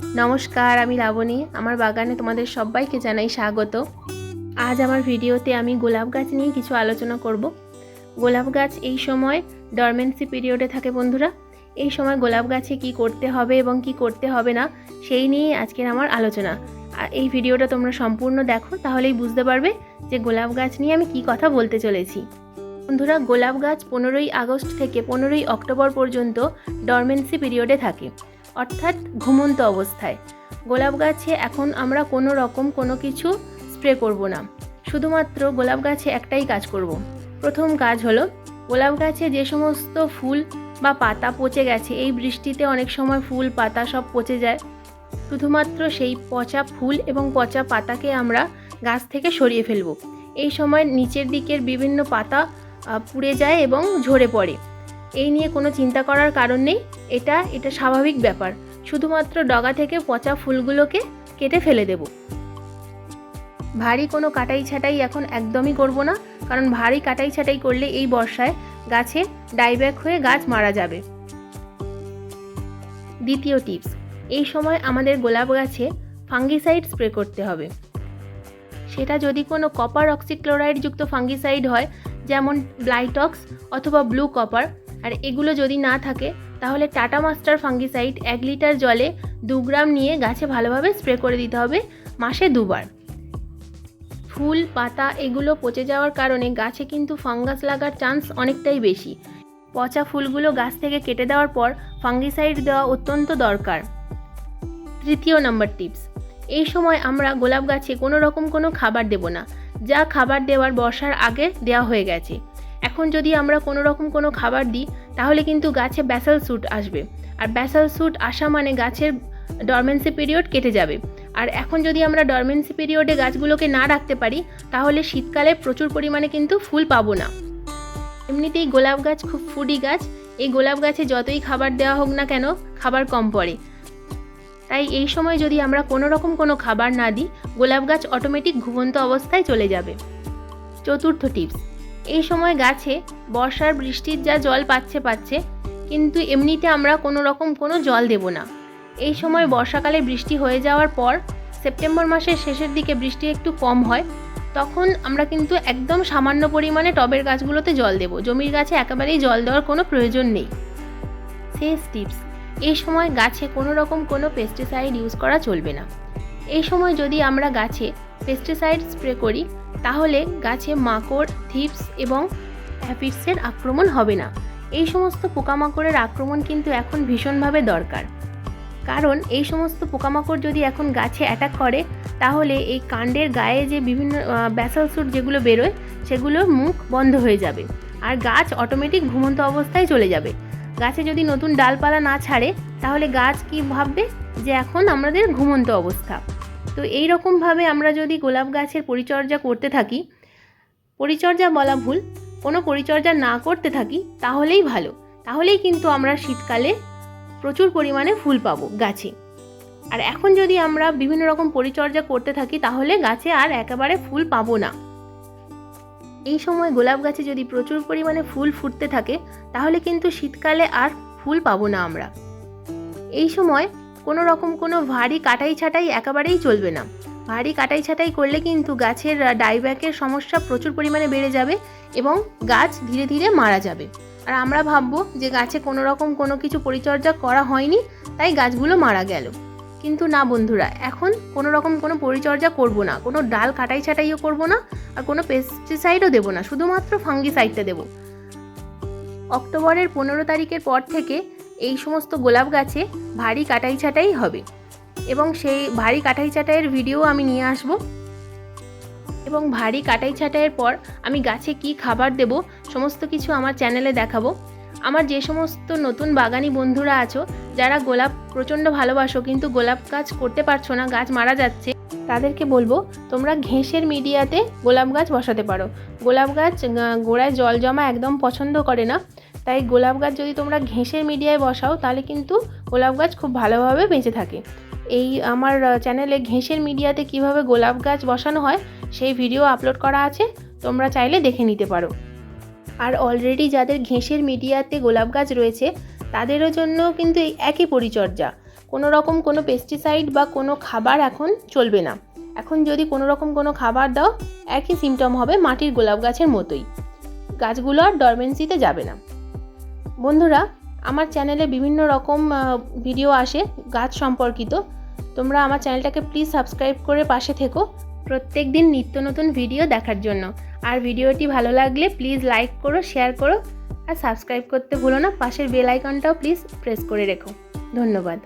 নমস্কার, আমি লাবণী। আমার বাগানে তোমাদের সবাইকে জানাই স্বাগত। আজ আমার ভিডিওতে আমি গোলাপ গাছ নিয়ে কিছু আলোচনা করব। গোলাপ গাছ এই সময় ডরমেন্সি পিরিয়ডে থাকে বন্ধুরা। এই সময় গোলাপ গাছে কি করতে হবে এবং কি করতে হবে না, সেই নিয়ে আজকের আমার আলোচনা। এই ভিডিওটা তোমরা সম্পূর্ণ দেখো, তাহলেই বুঝতে পারবে যে গোলাপ গাছ নিয়ে আমি কি কথা বলতে চলেছি। বন্ধুরা, গোলাপ গাছ পনেরোই আগস্ট থেকে পনেরোই অক্টোবর পর্যন্ত ডরমেন্সি পিরিয়ডে থাকে, অর্থাৎ ঘুমন্ত অবস্থায়। গোলাপ গাছে এখন আমরা কোনো রকম কোনো কিছু স্প্রে করব না, শুধুমাত্র গোলাপ গাছে একটাই কাজ করব। প্রথম কাজ হলো, গোলাপ গাছে যে সমস্ত ফুল বা পাতা পচে গেছে, এই বৃষ্টিতে অনেক সময় ফুল, পাতা সব পচে যায়। শুধুমাত্র সেই পচা ফুল এবং পচা পাতাকে আমরা গাছ থেকে সরিয়ে ফেলব। এই সময় নিচের দিকের বিভিন্ন পাতা পুড়ে যায় এবং ঝরে পড়ে। এই নিয়ে কোনো চিন্তা করার কারণ নেই। এটা এটা স্বাভাবিক ব্যাপার। শুধুমাত্র ডগা থেকে পচা ফুলগুলোকে কেটে ফেলে দেব। ভারী কোনো কাটাই ছাটাই এখন একদমই করব না, কারণ ভারী কাটাই ছাটাই করলে এই বর্ষায় গাছে ডাইব্যাক হয়ে গাছ মারা যাবে। দ্বিতীয় টিপস, এই সময় আমাদের গোলাপ গাছে ফাঙ্গিসাইড স্প্রে করতে হবে। সেটা যদি কোনো কপার অক্সিক্লোরাইড যুক্ত ফাঙ্গিসাইড হয় যেমন ব্লাইটক্স অথবা ব্লু কপার আর এগুলো যদি না থাকে, তাহলে টাটা মাস্টার ফাঙ্গিসাইড এক লিটার জলে দু গ্রাম নিয়ে গাছে ভালোভাবে স্প্রে করে দিতে হবে মাসে দুবার। ফুল, পাতা এগুলো পচে যাওয়ার কারণে গাছে কিন্তু ফাঙ্গাস লাগার চান্স অনেকটাই বেশি। পচা ফুলগুলো গাছ থেকে কেটে দেওয়ার পর ফাঙ্গিসাইড দেওয়া অত্যন্ত দরকার। তৃতীয় নম্বর টিপস, এই সময় আমরা গোলাপ গাছে কোনো রকম কোনো খাবার দেব না। যা খাবার দেওয়ার বর্ষার আগে দেওয়া হয়ে গেছে। এখন যদি আমরা কোনো রকম কোনো খাবার দিই, তাহলে কিন্তু গাছে ব্যাসাল স্যুট আসবে। আর ব্যাসাল স্যুট আসা মানে গাছের ডরমেন্সি পিরিয়ড কেটে যাবে। আর এখন যদি আমরা ডরমেন্সি পিরিয়ডে গাছগুলোকে না রাখতে পারি, তাহলে শীতকালে প্রচুর পরিমাণে কিন্তু ফুল পাবো না। এমনিতেই গোলাপ গাছ খুব ফুডি গাছ। এই গোলাপ গাছে যতই খাবার দেওয়া হোক না কেন, খাবার কম পড়ে। তাই এই সময় যদি আমরা কোনো রকম কোনো খাবার না দিই, গোলাপ গাছ অটোমেটিক ঘুমন্ত অবস্থায় চলে যাবে। চতুর্থ টিপস এই সময় গাছে বর্ষার বৃষ্টির যা জল পাচ্ছে পাচ্ছে, কিন্তু এমনিতে আমরা কোনো রকম কোনো জল দেব না। এই সময় বর্ষাকালে বৃষ্টি হয়ে যাওয়ার পর, সেপ্টেম্বর মাসের শেষের দিকে বৃষ্টি একটু কম হয়, তখন আমরা কিন্তু একদম সামান্য পরিমাণে টবের গাছগুলোতে জল দেব। জমির গাছে একেবারেই জল দেওয়ার কোনো প্রয়োজন নেই। শেষ টিপস এই সময় গাছে কোনো রকম কোনো পেস্টিসাইড ইউজ করা চলবে না। এই সময় যদি আমরা গাছে পেস্টিসাইড স্প্রে করি, তাহলে গাছে মাকড় থিপস এবং অ্যাপিডসের আক্রমণ হবে না। এই সমস্ত পোকামাকড়ের আক্রমণ কিন্তু এখন ভীষণভাবে দরকার। কারণ এই সমস্ত পোকামাকড় যদি এখন গাছে অ্যাটাক করে, তাহলে এই কাণ্ডের গায়ে যে বিভিন্ন ব্যাসাল স্যুট যেগুলো বেরোয় সেগুলোর মুখ বন্ধ হয়ে যাবে। আর গাছ অটোমেটিক ঘুমন্ত অবস্থায় চলে যাবে। গাছে যদি নতুন ডালপালা না ছাড়ে, তাহলে গাছ কি ভাববে যে এখন আমাদের ঘুমন্ত অবস্থা? তো এই রকমভাবে আমরা যদি গোলাপ গাছের পরিচর্যা করতে থাকি, পরিচর্যা বলা ভুল, কোনো পরিচর্যা না করতে থাকি, তাহলেই ভালো। তাহলেই কিন্তু আমরা শীতকালে প্রচুর পরিমাণে ফুল পাবো গাছে। আর এখন যদি আমরা বিভিন্ন রকম পরিচর্যা করতে থাকি, তাহলে গাছে আর একেবারে ফুল পাবো না। এই সময় গোলাপ গাছে যদি প্রচুর পরিমাণে ফুল ফুটতে থাকে, তাহলে কিন্তু শীতকালে আর ফুল পাবো না আমরা। এই সময় কোনো রকম কোনো ভারী কাটাই ছাটাই একেবারেই চলবে না। ভারী কাটাই ছাটাই করলে কিন্তু গাছের ডাইব্যাকের সমস্যা প্রচুর পরিমাণে বেড়ে যাবে এবং গাছ ধীরে ধীরে মারা যাবে। আর আমরা ভাববো যে গাছে কোনো রকম কোনো কিছু পরিচর্যা করা হয়নি, তাই গাছগুলো মারা গেল। কিন্তু না বন্ধুরা, এখন কোনো রকম কোনো পরিচর্যা করব না। কোনো ডাল কাটাই ছাটাইও করব না আর কোনো পেস্টিসাইডও দেবো না, শুধুমাত্র ফাঙ্গিসাইডটা দেবো। অক্টোবরের পনেরো তারিখের পর থেকে এই সমস্ত গোলাপ গাছে ভারী কাটাই ছাটাই হবে এবং সেই ভারী কাটাই ছাটাইয়ের ভিডিও আমি নিয়ে আসব। এবং ভারী কাটাই ছাটাইয়ের পর আমি গাছে কি খাবার দেব সমস্ত কিছু আমার চ্যানেলে দেখাবো। আমার যে সমস্ত নতুন বাগানি বন্ধুরা আছো যারা গোলাপ প্রচণ্ড ভালোবাসো কিন্তু গোলাপ গাছ করতে পারছ না, গাছ মারা যাচ্ছে, তাদেরকে বলব তোমরা ঘেঁষের মিডিয়াতে গোলাপ গাছ বসাতে পারো। গোলাপ গাছ গোড়ায় জল জমা একদম পছন্দ করে না, তাই গোলাপ গাছ যদি তোমরা ঘেঁষের মিডিয়ায় বসাও, তাহলে কিন্তু গোলাপ গাছ খুব ভালোভাবে বেঁচে থাকে। এই আমার চ্যানেলে ঘেঁষের মিডিয়াতে কীভাবে গোলাপ গাছ বসানো হয়, সেই ভিডিও আপলোড করা আছে, তোমরা চাইলে দেখে নিতে পারো। আর অলরেডি যাদের ঘেঁষের মিডিয়াতে গোলাপ গাছ রয়েছে তাদেরও জন্য কিন্তু এই একই পরিচর্যা। কোনো রকম কোনো পেস্টিসাইড বা কোনো খাবার এখন চলবে না। এখন যদি কোনো রকম কোনো খাবার দাও, একই সিমটম হবে মাটির গোলাপ গাছের মতোই। গাছগুলো আর ডরমেন্সিতে যাবে না। বন্ধুরা, আমার চ্যানেলে বিভিন্ন রকম ভিডিও আসে গাছ সম্পর্কিত। তোমরা আমার চ্যানেলটাকে প্লিজ সাবস্ক্রাইব করে পাশে থেকো প্রত্যেক দিন নিত্য নতুন ভিডিও দেখার জন্য। আর ভিডিওটি ভালো লাগলে প্লিজ লাইক করো শেয়ার করো। আর সাবস্ক্রাইব করতে ভুলো না পাশের বেল আইকনটাও প্লিজ প্রেস করে রেখো। ধন্যবাদ।